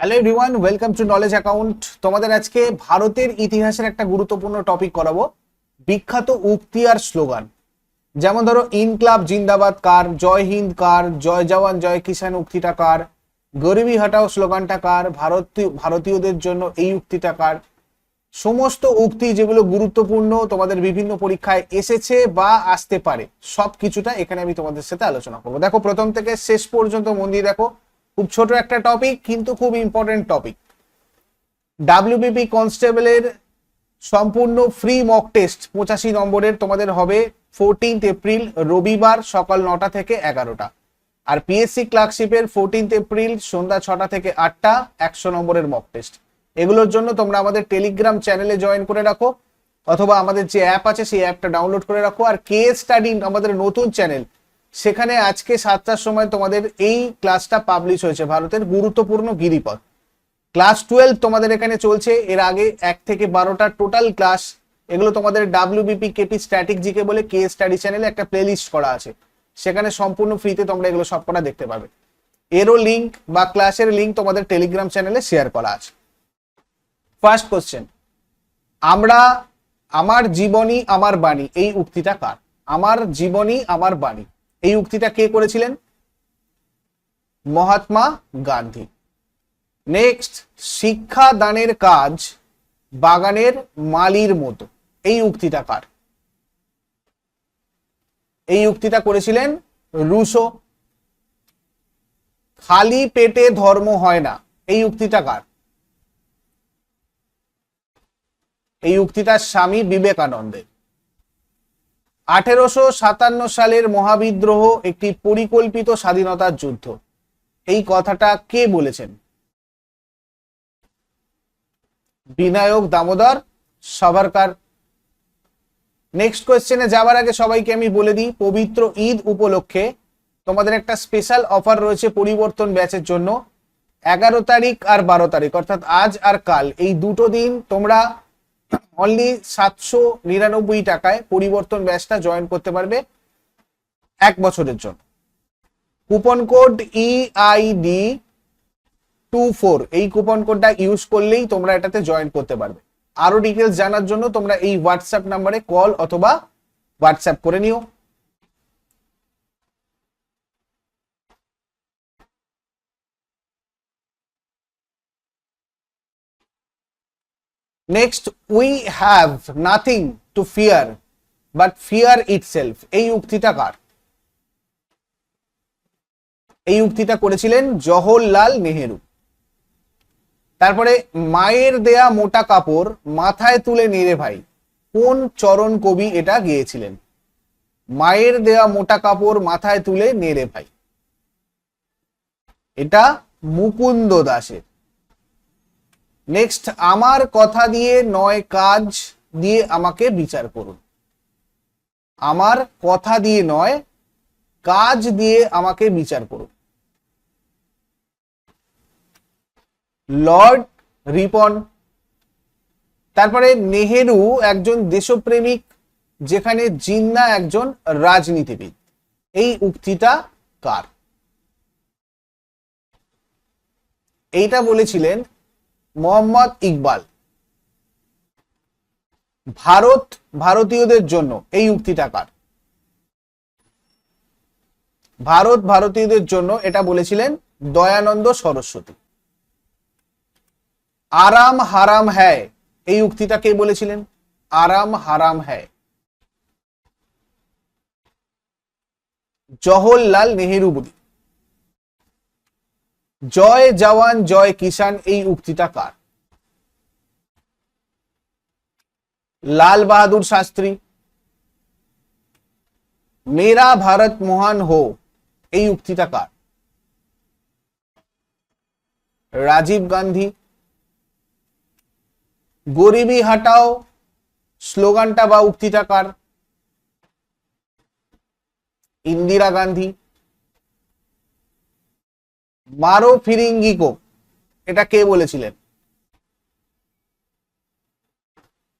Hello everyone welcome to knowledge account তোমাদের আজকে ভারতের ইতিহাসের একটা গুরুত্বপূর্ণ টপিক করাবো। বিখ্যাত উক্তি আর স্লোগান। যেমন ধরো, ইনক্লাব জিন্দাবাদ কার? জয় হিন্দ কার? জয় জওয়ান, জয় কিষান উক্তিটা কার? গরিবি হটাও স্লোগানটা কার? ভারতীয় ভারতীয়দের জন্য এই উক্তিটা কার? সমস্ত উক্তি যেগুলো গুরুত্বপূর্ণ তোমাদের বিভিন্ন পরীক্ষায় এসেছে বা আসতে পারে সব কিছুটা এখানে আমি তোমাদের সাথে আলোচনা করব। দেখো, প্রথম থেকে শেষ পর্যন্ত মন দিয়ে দেখো। খুব ছোট একটা টপিক কিন্তু খুব ইম্পর্টেন্ট টপিক ডাব্লিউবিপি কনস্টেবলের সম্পূর্ণ ফ্রি মক টেস্ট পঁচাশি নম্বরের তোমাদের হবে ফোরটিন্থ এপ্রিল রবিবার সকাল নটা থেকে এগারোটা। আর পিএসসি ক্লার্কশিপের ফোরটিন্থ এপ্রিল সন্ধ্যা ছটা থেকে আটটা, একশো নম্বরের মক টেস্ট এগুলোর জন্য তোমরা আমাদের টেলিগ্রাম চ্যানেলে জয়েন করে রাখো, অথবা আমাদের যে অ্যাপ আছে সেই অ্যাপটা ডাউনলোড করে রাখো। আর কে স্টাডি আমাদের নতুন চ্যানেল সেখানে আজকে সাতটার সময় তোমাদের এই ক্লাসটা পাবলিশ হয়েছে ভারতের গুরুত্বপূর্ণ গিরিপথ। ক্লাস টুয়েলভ তোমাদের এখানে চলছে, এর আগে এক থেকে বারোটা টোটাল ক্লাস এগুলো তোমাদের ডাব্লিউবিপি কেপি স্ট্যাটিক জিকে বলে কে স্টাডি চ্যানেলে একটা প্লেলিস্ট করা আছে। সেখানে সম্পূর্ণ ফ্রিতে তোমরা এগুলো সবকটা দেখতে পাবে। এরও লিঙ্ক বা ক্লাসের লিঙ্ক তোমাদের টেলিগ্রাম চ্যানেলে শেয়ার করা আছে। ফার্স্ট কোশ্চেন আমরা, আমার জীবনী, আমার বাণী, এই উক্তিটা কার? আমার জীবনী, আমার বাণী। এই উক্তিটা কে করেছিলেন? মহাত্মা গান্ধী। নেক্সট শিক্ষা দানের কাজ বাগানের মালির মতো। এই উক্তিটা কার? এই উক্তিটা করেছিলেন রুশো। খালি পেটে ধর্ম হয় না। এই উক্তিটা কার? এই উক্তিটা স্বামী বিবেকানন্দের। আঠেরোশো সাতান্ন সালের মহাবিদ্রোহ একটি পরিকল্পিত স্বাধীনতার যুদ্ধ। এই কথাটা কে বলেছেন? বিনায়ক দামোদর সাভারকার। নেক্সট কোয়েশ্চেনে যাওয়ার আগে সবাইকে আমি বলে দিই, পবিত্র ঈদ উপলক্ষে তোমাদের একটা স্পেশাল অফার রয়েছে পরিবর্তন ব্যাচের জন্য। এগারো তারিখ আর বারো তারিখ, অর্থাৎ আজ আর কাল। এই দুটো দিন তোমরা অনলি সাতশো নিরানব্বই টাকায় পরিবর্তন ব্যাচটা জয়েন করতে পারবে এক বছরের জন্য। Coupon code EID two four এই কুপন কোডটা ইউজ করলেই তোমরা এটাতে জয়েন করতে পারবে। আরও ডিটেলস জানার জন্য তোমরা এই হোয়াটসঅ্যাপ নাম্বারে কল অথবা হোয়াটসঅ্যাপ করে নিও। Next we have nothing to fear but fear itself এই উক্তিটা কার? এই উক্তিটা করেছিলেন জওহরলাল নেহেরু। তারপরে, মায়ের দেয়া মোটা কাপড় মাথায় তুলে নেড়ে ভাই, কোন চরণ কবি এটা গিয়েছিলেন? মায়ের দেয়া মোটা কাপড় মাথায় তুলে নেড়ে ভাই। এটা মুকুন্দ দাসের। নেক্সট আমার কথা দিয়ে নয় কাজ দিয়ে আমাকে বিচার করুন। আমার কথা দিয়ে নয়, কাজ দিয়ে আমাকে বিচার করুন। লর্ড রিপন, তারপরে নেহেরু একজন দেশপ্রেমিক, যেখানে জিন্না একজন রাজনীতিবিদ। এই উক্তিটা কার? এইটা বলেছিলেন মোহাম্মদ ইকবাল। ভারত, ভারতীয়দের জন্য এই উক্তিটা কার? ভারত, ভারতীয়দের জন্য এটা বলেছিলেন দয়ানন্দ সরস্বতী। আরাম হারাম হ্যায়, এই উক্তিটা কে বলেছিলেন? আরাম হারাম হ্যায়। জওহরলাল নেহেরু জয় জওয়ান, জয় কিষান এই উক্তিটা কার? লাল বাহাদুর শাস্ত্রী, মেরা ভারত মহান হো, এই উক্তিটা কার? রাজীব গান্ধী, গরিবি হাটাও, স্লোগানটা বা উক্তিটা কার? ইন্দিরা গান্ধী মারো ফিরিঙ্গিকো এটা কে বলেছিলেন?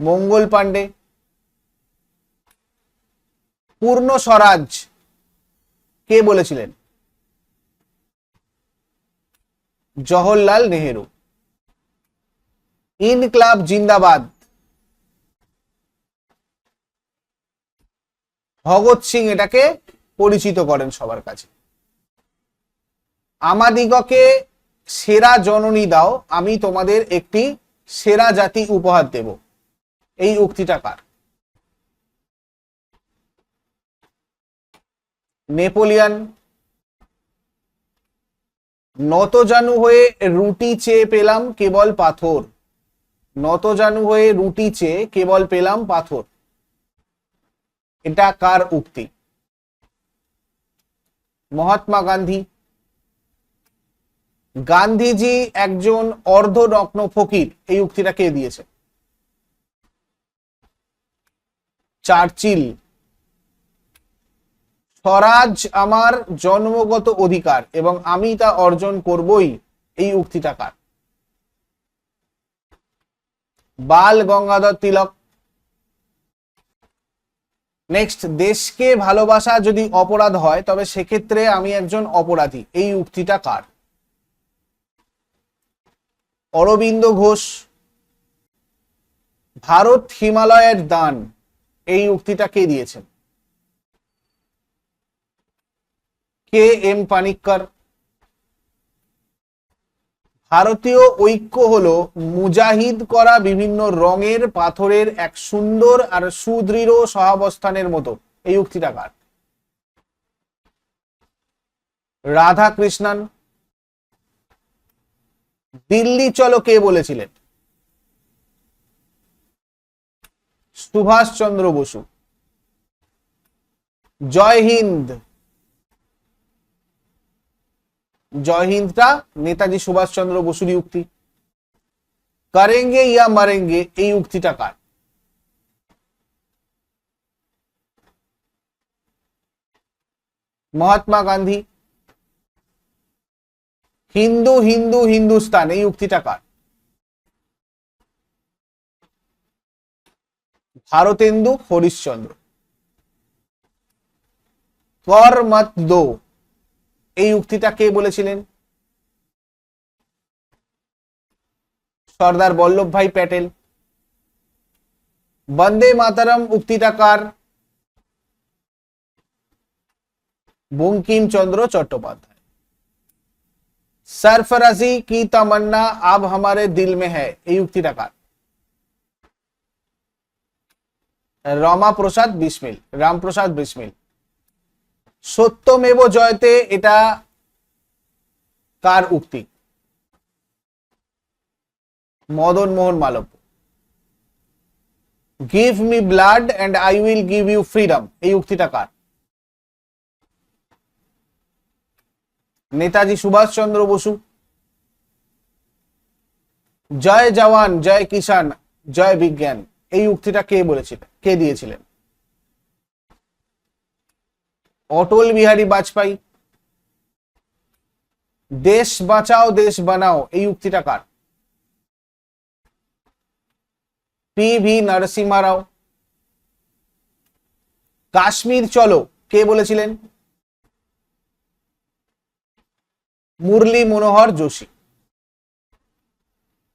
মঙ্গল পান্ডে পূর্ণ স্বরাজ, কে বলেছিলেন? জওহরলাল নেহেরু। ইন ক্লাব জিন্দাবাদ। ভগৎ সিং এটাকে পরিচিত করেন সবার কাছে। আমাদিগকে সেরা জননী দাও, আমি তোমাদের একটি সেরা জাতি উপহার দেব। এই উক্তিটা কার? নেপোলিয়ান নতজানু হয়ে রুটি চেয়ে পেলাম কেবল পাথর। নতজানু হয়ে রুটি চেয়ে কেবল পেলাম পাথর। এটা কার উক্তি? মহাত্মা গান্ধী গান্ধীজি একজন অর্ধনগ্ন ফকির। এই উক্তিটা কে দিয়েছে? চার্চিল। স্বরাজ আমার জন্মগত অধিকার এবং আমি তা অর্জন করবই। এই উক্তিটা কার? বাল গঙ্গাধর তিলক। নেক্সট, দেশকে ভালোবাসা যদি অপরাধ হয়, তবে সেক্ষেত্রে আমি একজন অপরাধী। এই উক্তিটা কার? অরবিন্দ ঘোষ, ভারত হিমালয়ের দান, এই উক্তিটা কে দিয়েছেন? K M Panikkar? ভারতীয় ঐক্য হলো মুজাহিদ করা বিভিন্ন রঙের পাথরের এক সুন্দর আর সুদৃঢ় সহাবস্থানের মতো। এই উক্তিটা কার? রাধা কৃষ্ণন দিল্লি চলো কে বলেছিলেন? সুভাষ চন্দ্র বসু। জয় হিন্দ। জয় হিন্দটা নেতাজি সুভাষচন্দ্র বসুরই উক্তি। করেঙ্গে ইয়া মারেঙ্গে, এই উক্তিটা কার? মহাত্মা গান্ধী। হিন্দু হিন্দু, হিন্দুস্তান, এই উক্তিটা কার? ভারতেন্দু, হরিশ্চন্দ্র। কর মত দো এই উক্তিটা কে বলেছিলেন? সর্দার বল্লভভাই প্যাটেল। বন্দে মাতারম, উক্তিটা কার? বঙ্কিমচন্দ্র চট্টোপাধ্যায়। सरफराजी की तमन्ना अब हमारे दिल में है এই উক্তিটা কার রমা প্রসাদ বিসমিল রামপ্রসাদ বিসমিল সত্যমেব জয়তে এটা কার উক্তি Madan Mohan Malviya give me blood and I will give you freedom এই উক্তিটা কার নেতাজি সুভাষচন্দ্র বসু। জয় জওয়ান, জয় কিষান জয় বিজ্ঞান। এই উক্তিটা কে বলেছিলেন কে দিয়েছিলেন? অটল বিহারী বাজপেয়ী। দেশ বাঁচাও, দেশ বানাও, এই উক্তিটা কার? P V Narasimha Rao. Kashmir চলো, কে বলেছিলেন? মুরলী মনোহর যোশী।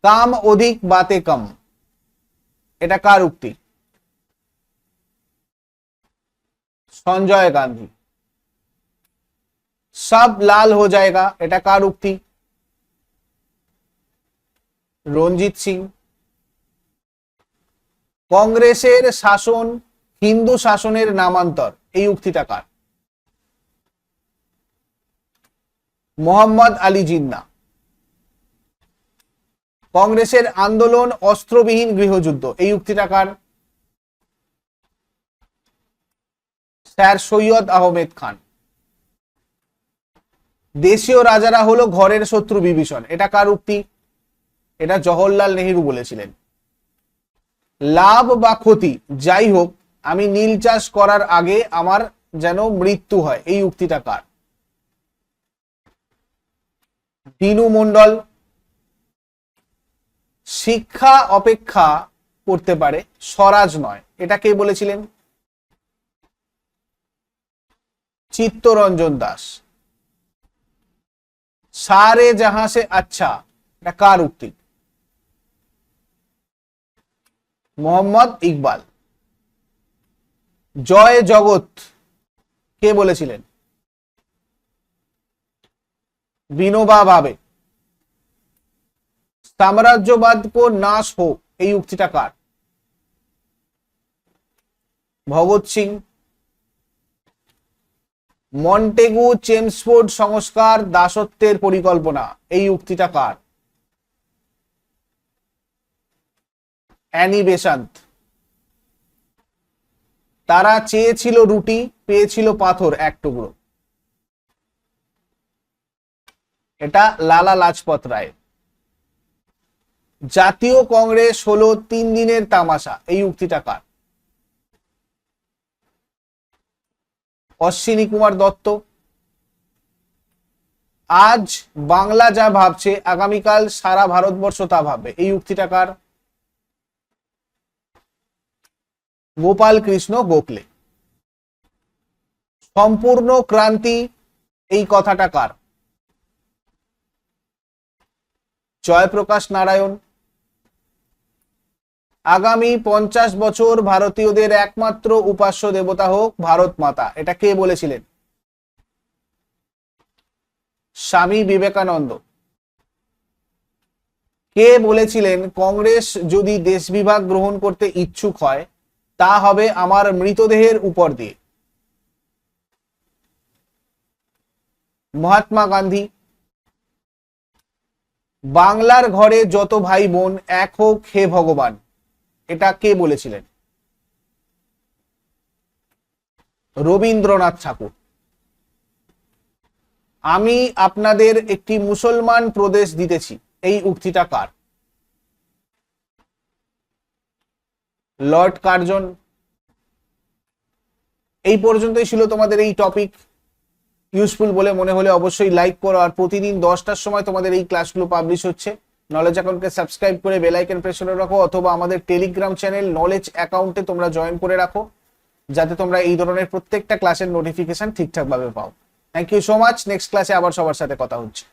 কাম অধিক বাতে কম। এটা কার উক্তি? সঞ্জয় গান্ধী। সব লাল হো যায়গা এটা কার উক্তি? রঞ্জিত সিং। কংগ্রেসের শাসন হিন্দু শাসনের নামান্তর, এই উক্তিটা কার? মোহাম্মদ আলী জিন্না। কংগ্রেসের আন্দোলন অস্ত্রবিহীন গৃহযুদ্ধ। এই উক্তিটা কার? স্যার সৈয়দ আহমেদ খান। দেশীয় রাজারা হলো ঘরের শত্রু বিভীষণ। এটা কার উক্তি? এটা জওহরলাল নেহেরু বলেছিলেন। লাভ বা ক্ষতি, যাই হোক, আমি নীল চাষ করার আগে আমার যেন মৃত্যু হয়। এই উক্তিটা কার? দিনু মন্ডল শিক্ষা অপেক্ষা করতে পারে, স্বরাজ নয়। এটা কে বলেছিলেন? চিত্তরঞ্জন দাস। সারে জাহাঁ সে আচ্ছা এটা কার উক্তি? মোহাম্মদ ইকবাল। জয় জগৎ, কে বলেছিলেন? বিনোবা ভাবে সাম্রাজ্যবাদ কো নাশ হোক এই উক্তিটা কার? ভগৎ সিং। মন্টেগু চেমসফোর্ড সংস্কার দাসত্বের পরিকল্পনা, এই উক্তিটা কার? অ্যানি বেসান্ত তারা চেয়েছিল রুটি, পেয়েছিল পাথর, এক টুকরো। এটা লালা লাজপত রায়। জাতীয় কংগ্রেস হলো তিন দিনের তামাশা, এই উক্তিটা কার? অশ্বিনী কুমার দত্ত। আজ বাংলা যা ভাবছে, আগামীকাল সারা ভারতবর্ষ তা ভাববে। এই উক্তিটা কার? গোপাল কৃষ্ণ গোখলে। সম্পূর্ণ ক্রান্তি, এই কথাটা কার? জয়প্রকাশ নারায়ণ। আগামী পঞ্চাশ বছর ভারতীয়দের একমাত্র উপাস্য দেবতা হোক ভারত মাতা, এটা কে বলেছিলেন? স্বামী বিবেকানন্দ। কে বলেছিলেন, কংগ্রেস যদি দেশ বিভাগ গ্রহণ করতে ইচ্ছুক হয়, তা হবে আমার মৃতদেহের উপর দিয়ে। মহাত্মা গান্ধী বাংলার ঘরে যত ভাই বোন, এক হোক, হে ভগবান। এটা কে বলেছিলেন? রবীন্দ্রনাথ ঠাকুর। আমি আপনাদের একটি মুসলমান প্রদেশ দিতেছি। এই উক্তিটা কার? Lord Curzon. এই পর্যন্তই ছিল তোমাদের এই টপিক ইউজফুল বলে মনে হলে অবশ্যই লাইক করো। আর প্রতিদিন দশটার সময় তোমাদের এই ক্লাসগুলো পাবলিশ হচ্ছে। নলেজ অ্যাকাউন্টকে সাবস্ক্রাইব করে বেলাইকেন প্রেস করে রাখো, অথবা আমাদের টেলিগ্রাম চ্যানেল নলেজ অ্যাকাউন্টে তোমরা জয়েন করে রাখো, যাতে তোমরা এই ধরনের প্রত্যেকটা ক্লাসের নোটিফিকেশন ঠিকঠাকভাবে পাও। Thank you so much next ক্লাসে আবার সবার সাথে কথা হচ্ছে।